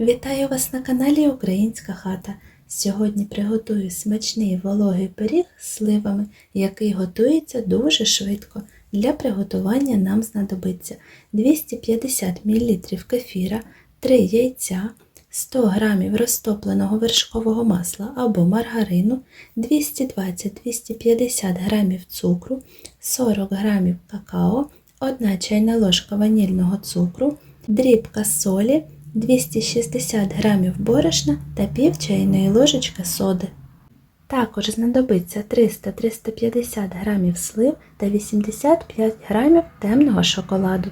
Вітаю вас на каналі Українська хата. Сьогодні приготую смачний вологий пиріг з сливами, який готується дуже швидко. Для приготування нам знадобиться 250 мл кефіра, 3 яйця, 100 г розтопленого вершкового масла або маргарину, 220-250 г цукру, 40 г какао, 1 чайна ложка ванільного цукру, дрібка солі. 260 г борошна та пів чайної ложечки соди. Також знадобиться 300-350 г слив та 85 г темного шоколаду.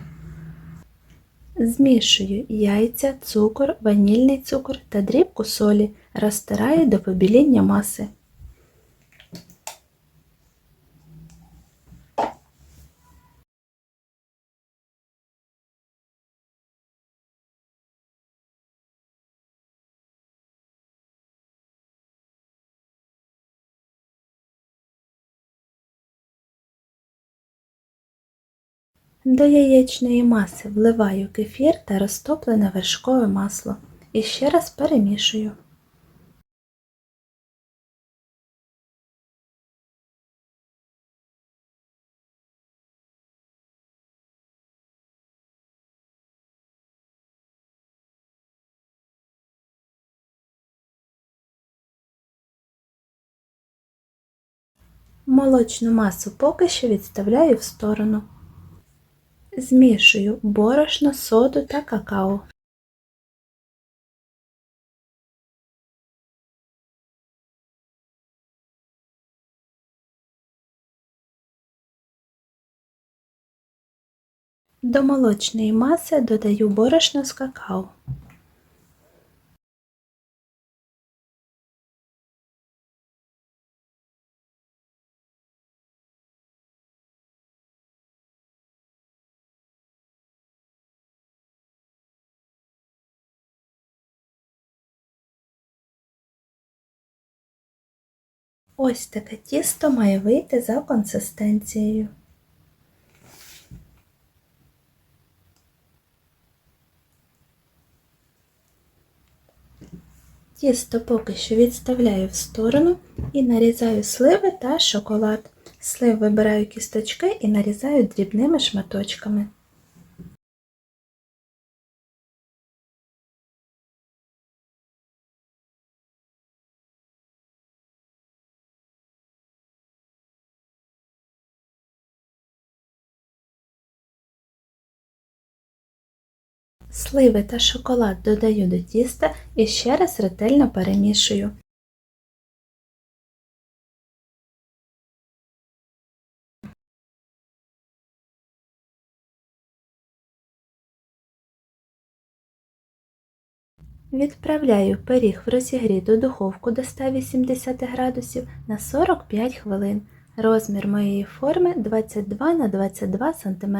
Змішую яйця, цукор, ванільний цукор та дрібку солі, розтираю до побіління маси. До яєчної маси вливаю кефір та розтоплене вершкове масло і ще раз перемішую. Молочну масу поки що відставляю в сторону. Змішую борошно, соду та какао. До молочної маси додаю борошно з какао. Ось таке тісто має вийти за консистенцією. Тісто поки що відставляю в сторону і нарізаю сливи та шоколад. Слив вибираю кісточки і нарізаю дрібними шматочками. Сливи та шоколад додаю до тіста і ще раз ретельно перемішую. Відправляю пиріг в розігріту духовку до 180 градусів на 45 хвилин. Розмір моєї форми 22 на 22 см.